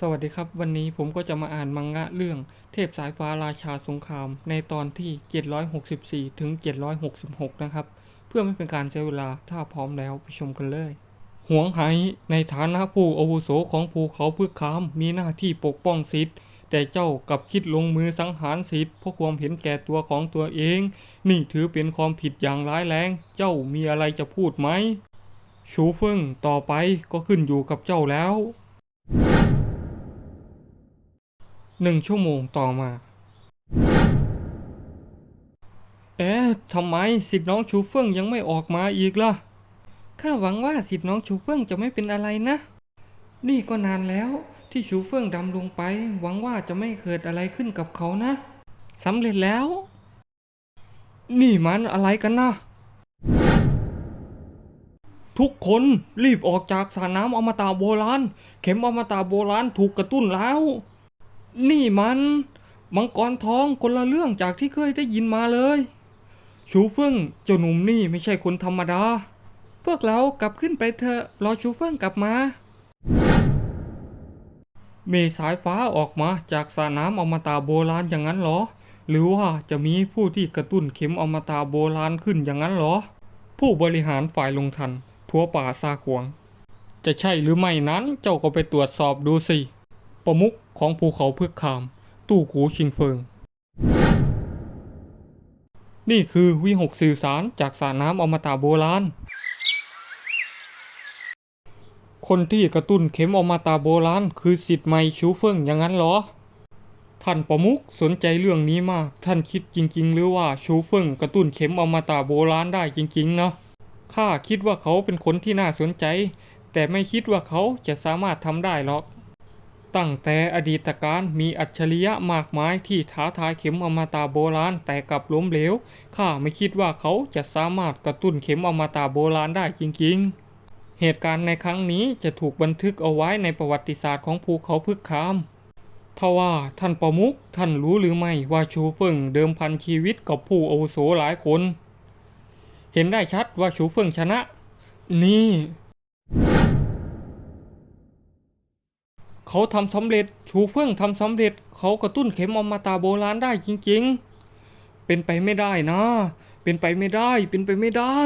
สวัสดีครับ วันนี้ผมก็จะมาอ่านมังงะเรื่องเทพสายฟ้าราชาสงคราม ในตอนที่ 764 ถึง 766 นะครับ เพื่อไม่เป็นการเสียเวลาถ้าพร้อมแล้วไปชมกันเลยหวงไหในฐานะผู้อาวุโสของภูเขาพึกคามมีหน้าที่ปกป้องสิทธิ์ แต่เจ้ากลับคิดลงมือสังหารสิทธิ์เพราะความเห็นแก่ตัวของตัวเอง นี่ถือเป็นความผิดอย่างร้ายแรง เจ้ามีอะไรจะพูดไหมชูเฟิงต่อไปก็ขึ้นอยู่กับเจ้าแล้ว หนึ่งชั่วโมงต่อมา เอ๊ะทำไมสิทธิ์น้องชูเฟิ่งยังไม่ออกมาอีกล่ะ ข้าหวังว่าสิทธิ์น้องชูเฟิ่งจะไม่เป็นอะไรนะ นี่ก็นานแล้วที่ชูเฟิ่งดำลงไป หวังว่าจะไม่เกิดอะไรขึ้นกับเขานะสำเร็จแล้ว นี่มันอะไรกันนะทุกคนรีบออกจากสระน้ำอมตะโบราณ เข็มอมตะโบราณถูกกระตุ้นแล้ว นี่มันมังกรทองคนละเรื่องจากที่เคยได้ยินมาเลย ชูเฟิงเจ้าหนุ่มนี่ไม่ใช่คนธรรมดา พวกเรากลับขึ้นไปเถอะรอชูเฟิงกลับมามีสายฟ้าออกมาจากสระน้ำอมตะโบราณอย่างนั้นเหรอ หรือว่าจะมีผู้ที่กระตุ้นเข็มอมตะโบราณขึ้นอย่างนั้นเหรอ ผู้บริหารฝ่ายลงทัน ทั่วป่าซาขวง จะใช่หรือไม่นั้นเจ้าก็ไปตรวจสอบดูสิประมุข ของภูเขาเพึกคาม ตู้กูชิงเฟิง นี่คือวิหกสื่อสารจากสระน้ำอมตะโบราณ คนที่กระตุ้นเข็มอมตะโบราณคือสิทธิ์ไม่ชูเฟิงอย่างนั้นเหรอ ท่านประมุขสนใจเรื่องนี้มาก ท่านคิดจริง ๆ หรือว่าชูเฟิงกระตุ้นเข็มอมตะโบราณได้จริงๆนะข้าคิดว่าเขาเป็นคนที่น่าสนใจ แต่ไม่คิดว่าเขาจะสามารถทำได้หรอก ตั้งแต่อดีตการมีอัจฉริยะมากมายที่ท้าทายเข็มอมตะโบราณแต่กลับล้มเหลว ข้าไม่คิดว่าเขาจะสามารถกระตุ้นเข็มอมตะโบราณได้จริงๆ เหตุการณ์ในครั้งนี้จะถูกบันทึกเอาไว้ในประวัติศาสตร์ของภูเขาพึกคามทว่าท่านประมุขท่านรู้หรือไม่ว่าชูเฟิงเดิมพันชีวิตกับผู้อาวุโสหลายคน เห็นได้ชัดว่าชูเฟิงชนะ นี่ เขาทำสำเร็จชูเฟิ่องทำสำเร็จ เขากระตุ้นเข็มอมตะโบราณได้จริงๆ เป็นไปไม่ได้นะ เป็นไปไม่ได้ เป็นไปไม่ได้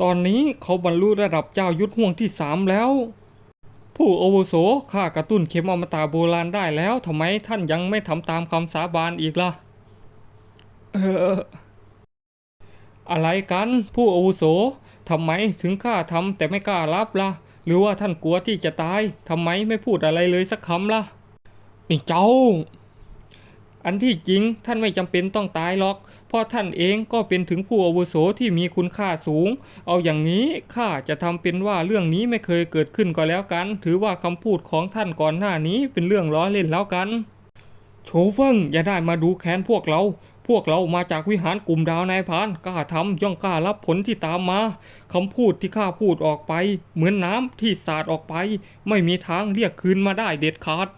ตอนนี้เขาบรรลุระดับเจ้ายุทธห่วงที่สามแล้ว ผู้โอาวุโสข้ากระตุ้นเข็มอมตะโบราณได้แล้วทำไมท่านยังไม่ทำตามคำสาบานอีกล่ะ เออ อะไรกันผู้อาวุโสทำไมถึงข้าทำแต่ไม่กล้ารับละ่ะ หรือว่าท่านกลัวที่จะตายทำไมไม่พูดอะไรเลยสักคำละ่ะนี่เจ้า อันที่จริงท่านไม่จำเป็นต้องตายหรอก เพราะท่านเองก็เป็นถึงผู้อาวุโสที่มีคุณค่าสูง เอาอย่างนี้ข้าจะทำเป็นว่าเรื่องนี้ไม่เคยเกิดขึ้นก็แล้วกัน ถือว่าคำพูดของท่านก่อนหน้านี้เป็นเรื่องล้อเล่นแล้วกันโฉเฟิงอย่าได้มาดูแค้นพวกเรา วกเรามาจากวิหารกลุ่มดาวนายพรานกล้าทำย่อมกล้ารับผลที่ตามมาคำพูดที่ข้าพูดออกไป เหมือนน้ำที่สาดออกไป ไม่มีทางเรียกคืนมาได้เด็ดขาด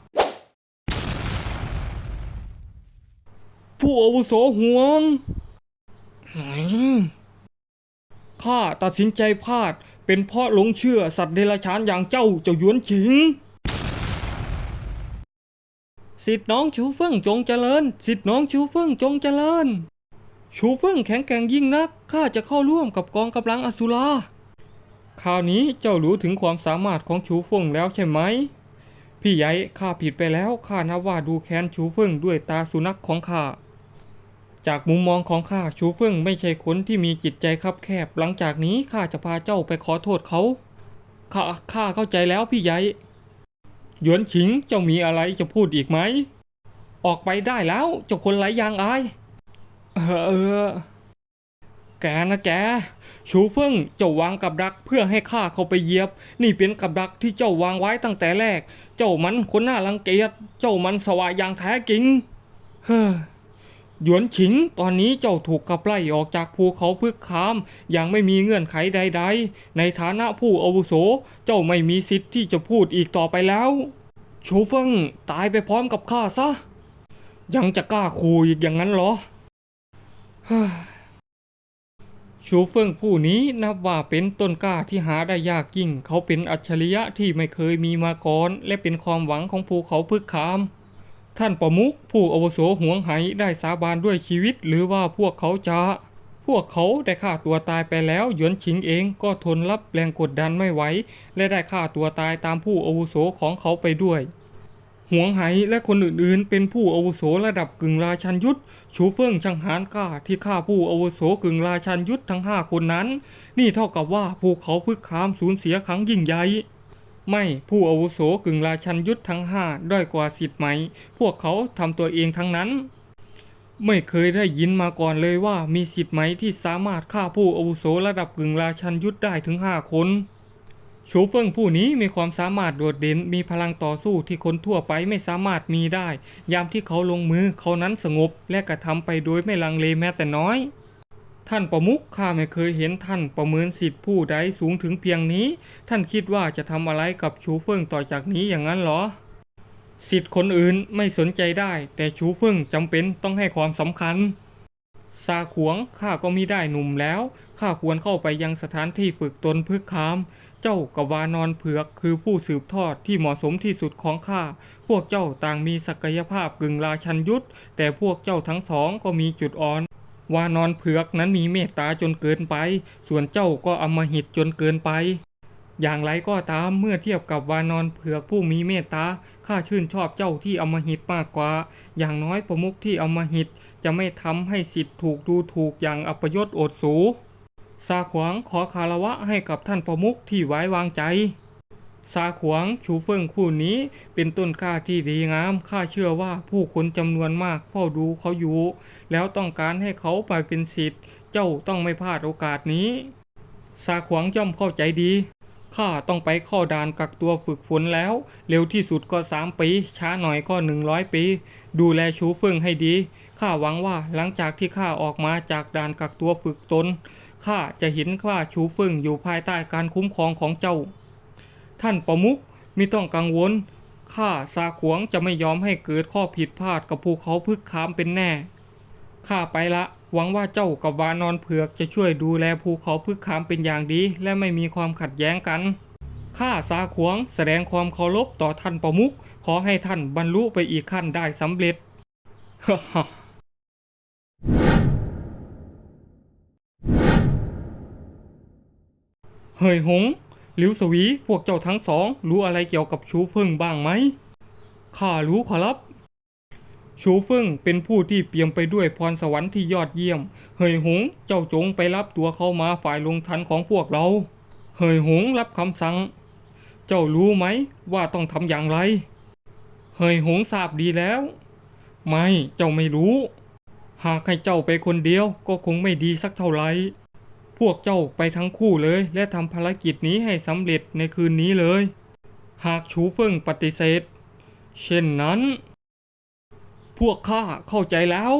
ผู้อาวุโสห่วงข้าตัดสินใจพลาด เป็นเพราะหลงเชื่อสัตว์เดรัจฉานอย่างเจ้าเจ้าหยวนฉิง สิทธิน้องชูเฟิ่งจงเจริญ สิทธิน้องชูเฟิ่งจงเจริญ ชูเฟิ่งแข็งแกร่งยิ่งนัก ข้าจะเข้าร่วมกับกองกำลังอสุราคราวนี้เจ้ารู้ถึงความสามารถของชูเฟิ่งแล้วใช่ไหม พี่ใหญ่ข้าผิดไปแล้ว ข้านับว่าดูแค้นชูเฟิ่งด้วยตาสุนัขของข้า จากมุมมองของข้าชูเฟิ่งไม่ใช่คนที่มีจิตใจคับแคบ หลังจากนี้ข้าจะพาเจ้าไปขอโทษเขา ข้า ข้าเข้าใจแล้วพี่ใหญ่ หยวนฉิงเจ้ามีอะไรจะพูดอีกไหม ออกไปได้แล้วเจ้าคนไร้ยางอาย เออเออแกนะแก ชูเฟิ่งเจ้าวางกับดักเพื่อให้ข้าเข้าไปเหยียบ นี่เป็นกับดักที่เจ้าวางไว้ตั้งแต่แรก เจ้ามันคนน่ารังเกียจ เจ้ามันสวายอย่างแท้จริง เฮ้อ หยวนฉิง ตอนนี้เจ้าถูกขับไล่ออกจากภูเขาพึกคามอย่างไม่มีเงื่อนไขใด ๆ ในฐานะผู้อาวุโส เจ้าไม่มีสิทธิ์ที่จะพูดอีกต่อไปแล้ว โชเฟิงตายไปพร้อมกับข้าซะ ยังจะกล้าคูอีกอย่างนั้นเหรอชูเฟิงผู้นี้นับว่าเป็นต้นกล้าที่หาได้ยากยิ่ง เขาเป็นอัจฉริยะที่ไม่เคยมีมาก่อน และเป็นความหวังของภูเขาพึกขาม ท่านประมุขผู้อาวุโสหวงไหได้สาบานด้วยชีวิต หรือว่าพวกเขาจะ พวกเขาได้ฆ่าตัวตายไปแล้วหยวนชิงเองก็ทนรับแรงกดดันไม่ไหวและได้ฆ่าตัวตายตามผู้อาวุโสของเขาไปด้วยหวงไหและคนอื่นๆ เป็นผู้อาวุโสระดับกึ่งราชันยุทธชูเฟิงชังหานกล้าที่ฆ่าผู้อาวุโสกึ่งราชันยุทธทั้งห้าคนนั้น นี่เท่ากับว่าภูเขาพึกขามสูญเสียครั้งยิ่งใหญ่ ไม่ผู้อาวุโสกึ่งราชันยุทธทั้งห้าด้อยกว่าสิทธิ์ไหม พวกเขาทำตัวเองทั้งนั้น ไม่เคยได้ยินมาก่อนเลยว่ามีสิทธิ์ไหมที่สามารถฆ่าผู้อาวุโสระดับกึ่งราชันยุทธได้ถึงห้าคนโฉเฟิงผู้นี้มีความสามารถโดดเด่นมีพลังต่อสู้ที่คนทั่วไปไม่สามารถมีได้ ยามที่เขาลงมือเขานั้นสงบและกระทำไปโดยไม่ลังเลแม้แต่น้อย ท่านประมุขข้าไม่เคยเห็นท่านประเมินสิทธิผู้ใดสูงถึงเพียงนี้ ท่านคิดว่าจะทำอะไรกับชูเฟิงต่อจากนี้อย่างนั้นเหรอ สิทธิคนอื่นไม่สนใจได้ แต่ชูเฟิงจำเป็นต้องให้ความสำคัญซาขวงข้าก็มิได้หนุ่มแล้วข้าควรเข้าไปยังสถานที่ฝึกตนพึกคาม เจ้ากวานอนเผือกคือผู้สืบทอดที่เหมาะสมที่สุดของข้า พวกเจ้าต่างมีศักยภาพกึ่งราชันยุทธแต่พวกเจ้าทั้งสองก็มีจุดอ่อน วานอนเผือกนั้นมีเมตตาจนเกินไป ส่วนเจ้าก็อมหิตจนเกินไป อย่างไรก็ตามเมื่อเทียบกับวานอนเผือกผู้มีเมตตาข้าชื่นชอบเจ้าที่อมหิตมากกว่า อย่างน้อยประมุขที่อมหิตจะไม่ทำให้สิทธิ์ถูกดูถูกอย่างอัปยศโอดสูซาขวางขอคารวะให้กับท่านประมุขที่ไว้วางใจ ซาขวางชูเฟิงผู้นี้เป็นต้นกล้าที่ดีงาม ข้าเชื่อว่าผู้คนจำนวนมากเฝ้าดูเขาอยู่ แล้วต้องการให้เขาไปเป็นสิทธิ์ เจ้าต้องไม่พลาดโอกาสนี้ ซาขวางย่อมเข้าใจดี ข้าต้องไปเข้าด่านกักตัวฝึกฝนแล้ว เร็วที่สุดก็สามปี ช้าหน่อยก็หนึ่งร้อยปี ดูแลชูเฟิงให้ดี ข้าหวังว่าหลังจากที่ข้าออกมาจากด่านกักตัวฝึกตน ข้าจะเห็นว่าชูเฟิงอยู่ภายใต้การคุ้มครองของเจ้า ท่านประมุขมิต้องกังวล ข้าซาขวงจะไม่ยอมให้เกิดข้อผิดพลาดกับภูเขาพึกขามเป็นแน่ ข้าไปละ หวังว่าเจ้ากับวานอนเผือกจะช่วยดูแลภูเขาพึกขามเป็นอย่างดี และไม่มีความขัดแย้งกัน ข้าซาขวงแสดงความเคารพต่อท่านประมุขขอให้ท่านบรรลุไปอีกขั้นได้สำเร็จเฮ้ยหง หลิวสวี พวกเจ้าทั้งสอง รู้อะไรเกี่ยวกับชูเฟิงบ้างไหม ข้ารู้ขอรับ ชูเฟิงเป็นผู้ที่เปี่ยมไปด้วยพรสวรรค์ที่ยอดเยี่ยม เฮยหง เจ้าจงไปรับตัวเข้ามาฝ่ายลงทันของพวกเรา เฮยหงรับคำสั่ง เจ้ารู้ไหมว่าต้องทำอย่างไร เฮยหงทราบดีแล้ว ไม่ เจ้าไม่รู้ หากให้เจ้าไปคนเดียวก็คงไม่ดีสักเท่าไหร่ วกเจ้าไปทั้งคู่เลย และทำภารกิจนี้ให้สำเร็จในคืนนี้เลย หากชูเฟิงปฏิเสธ เช่นนั้น พวกข้าเข้าใจแล้ว